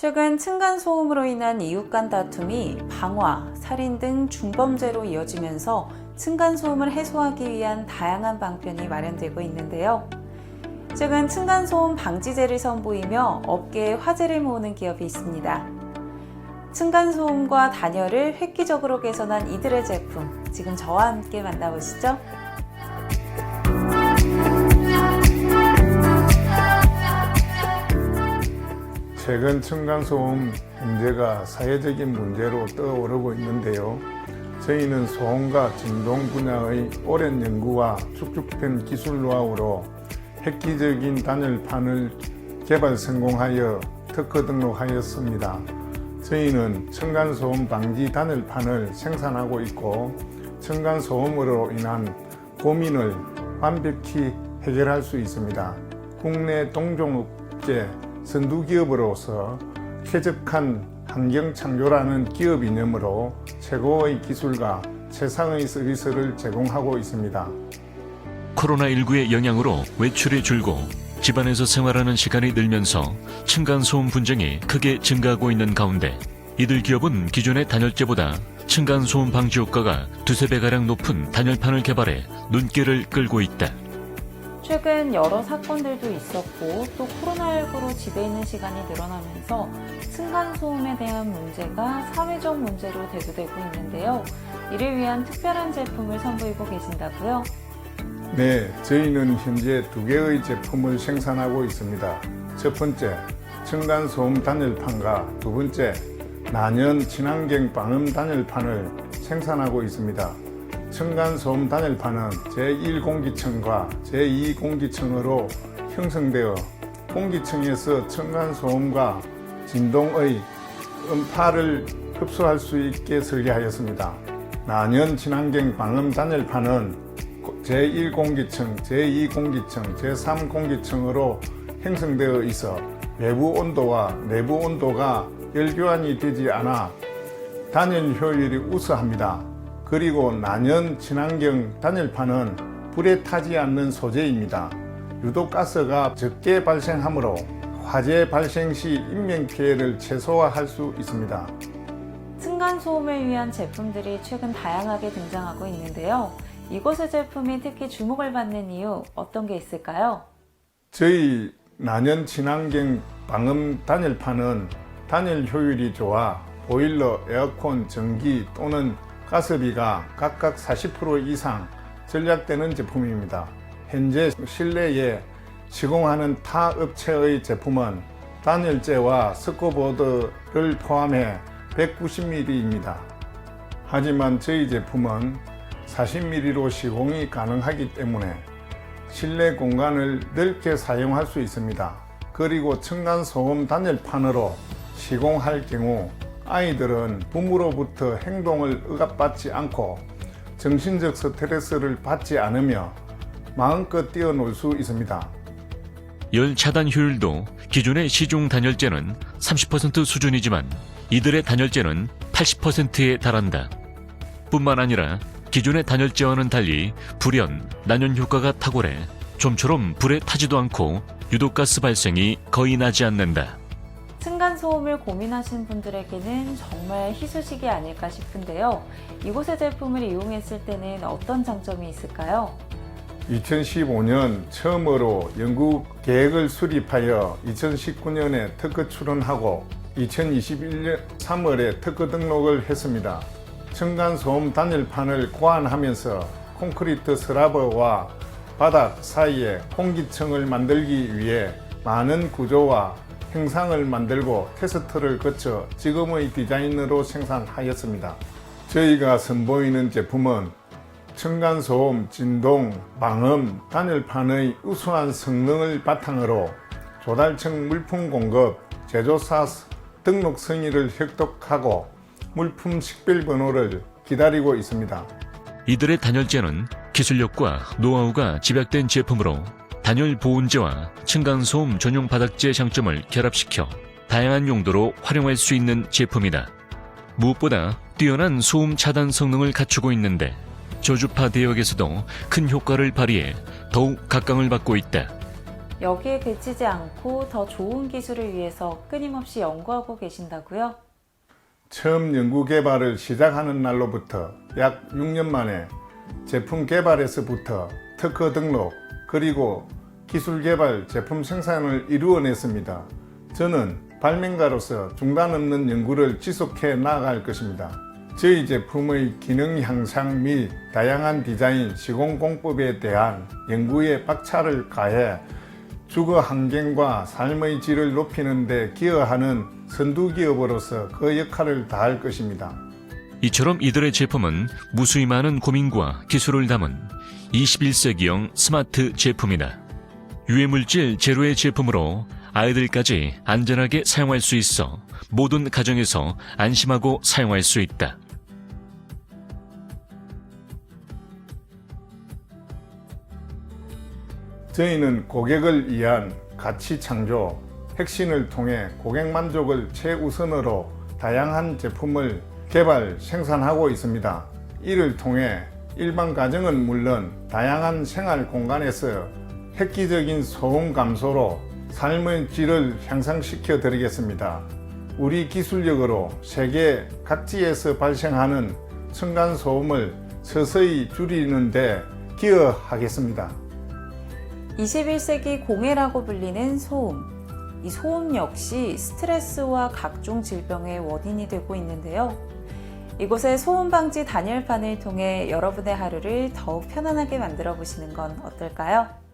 최근 층간소음으로 인한 이웃 간 다툼이 방화, 살인 등 중범죄로 이어지면서 층간소음을 해소하기 위한 다양한 방편이 마련되고 있는데요. 최근 층간소음 방지제를 선보이며 업계에 화제를 모으는 기업이 있습니다. 층간소음과 단열을 획기적으로 개선한 이들의 제품, 지금 저와 함께 만나보시죠. 최근 층간소음 문제가 사회적인 문제로 떠오르고 있는데요. 저희는 소음과 진동 분야의 오랜 연구와 축적된 기술 노하우로 획기적인 단열판을 개발 성공하여 특허 등록하였습니다. 저희는 층간소음 방지 단열판을 생산하고 있고 층간소음으로 인한 고민을 완벽히 해결할 수 있습니다. 국내 동종업계 선두기업으로서 쾌적한 환경 창조라는 기업 이념으로 최고의 기술과 최상의 서비스를 제공하고 있습니다. 코로나19의 영향으로 외출이 줄고 집안에서 생활하는 시간이 늘면서 층간소음 분쟁이 크게 증가하고 있는 가운데 이들 기업은 기존의 단열재보다 층간소음 방지 효과가 두세 배가량 높은 단열판을 개발해 눈길을 끌고 있다. 최근 여러 사건들도 있었고 또 코로나19로 집에 있는 시간이 늘어나면서 층간소음에 대한 문제가 사회적 문제로 대두되고 있는데요. 이를 위한 특별한 제품을 선보이고 계신다고요? 네, 저희는 현재 두 개의 제품을 생산하고 있습니다. 첫 번째, 층간소음 단열판과 두 번째, 난연 친환경 방음 단열판을 생산하고 있습니다. 층간소음 단열판은 제1공기층과 제2공기층으로 형성되어 공기층에서 층간소음과 진동의 음파를 흡수할 수 있게 설계하였습니다. 난연 친환경 방음 단열판은 제1공기층, 제2공기층, 제3공기층으로 형성되어 있어 외부 온도와 내부 온도가 열교환이 되지 않아 단열 효율이 우수합니다. 그리고 난연 친환경 단열판은 불에 타지 않는 소재입니다. 유독 가스가 적게 발생하므로 화재 발생 시 인명 피해를 최소화할 수 있습니다. 층간소음을 위한 제품들이 최근 다양하게 등장하고 있는데요. 이곳의 제품이 특히 주목을 받는 이유 어떤 게 있을까요? 저희 난연 친환경 방음 단열판은 단열 효율이 좋아 보일러, 에어컨, 전기 또는 가스비가 각각 40% 이상 절약되는 제품입니다. 현재 실내에 시공하는 타 업체의 제품은 단열재와 스코보드를 포함해 190mm입니다. 하지만 저희 제품은 40mm로 시공이 가능하기 때문에 실내 공간을 넓게 사용할 수 있습니다. 그리고 층간 소음 단열판으로 시공할 경우 아이들은 부모로부터 행동을 억압받지 않고 정신적 스트레스를 받지 않으며 마음껏 뛰어놀 수 있습니다. 열 차단 효율도 기존의 시중 단열재는 30% 수준이지만 이들의 단열재는 80%에 달한다. 뿐만 아니라 기존의 단열재와는 달리 불연, 난연 효과가 탁월해 좀처럼 불에 타지도 않고 유독가스 발생이 거의 나지 않는다. 층간소음을 고민하시는 분들에게는 정말 희소식이 아닐까 싶은데요. 이곳의 제품을 이용했을 때는 어떤 장점이 있을까요? 2015년 처음으로 연구 계획을 수립하여 2019년에 특허 출원하고 2021년 3월에 특허 등록을 했습니다. 층간소음 단열판을 고안하면서 콘크리트 슬라브와 바닥 사이에 공기층을 만들기 위해 많은 구조와 형상을 만들고 테스트를 거쳐 지금의 디자인으로 생산하였습니다. 저희가 선보이는 제품은 층간소음, 진동, 방음, 단열판의 우수한 성능을 바탕으로 조달청 물품 공급, 제조사 등록 승인을 획득하고 물품 식별 번호를 기다리고 있습니다. 이들의 단열재는 기술력과 노하우가 집약된 제품으로 단열 보온재와 층간소음 전용 바닥재 장점을 결합시켜 다양한 용도로 활용할 수 있는 제품이다. 무엇보다 뛰어난 소음 차단 성능을 갖추고 있는데 저주파 대역에서도 큰 효과를 발휘해 더욱 각광을 받고 있다. 여기에 그치지 않고 더 좋은 기술을 위해서 끊임없이 연구하고 계신다고요? 처음 연구 개발을 시작하는 날로부터 약 6년 만에 제품 개발에서부터 특허 등록 그리고 기술 개발 제품 생산을 이루어냈습니다. 저는 발명가로서 중단 없는 연구를 지속해 나아갈 것입니다. 저희 제품의 기능 향상 및 다양한 디자인 시공 공법에 대한 연구에 박차를 가해 주거 환경과 삶의 질을 높이는 데 기여하는 선두 기업으로서 그 역할을 다할 것입니다. 이처럼 이들의 제품은 무수히 많은 고민과 기술을 담은 21세기형 스마트 제품이다. 유해물질 제로의 제품으로 아이들까지 안전하게 사용할 수 있어 모든 가정에서 안심하고 사용할 수 있다. 저희는 고객을 위한 가치 창조, 혁신을 통해 고객 만족을 최우선으로 다양한 제품을 개발, 생산하고 있습니다. 이를 통해 일반 가정은 물론 다양한 생활 공간에서 획기적인 소음 감소로 삶의 질을 향상시켜 드리겠습니다. 우리 기술력으로 세계 각지에서 발생하는 층간 소음을 서서히 줄이는데 기여하겠습니다. 21세기 공해라고 불리는 소음. 이 소음 역시 스트레스와 각종 질병의 원인이 되고 있는데요. 이곳의 소음 방지 단열판을 통해 여러분의 하루를 더욱 편안하게 만들어 보시는 건 어떨까요?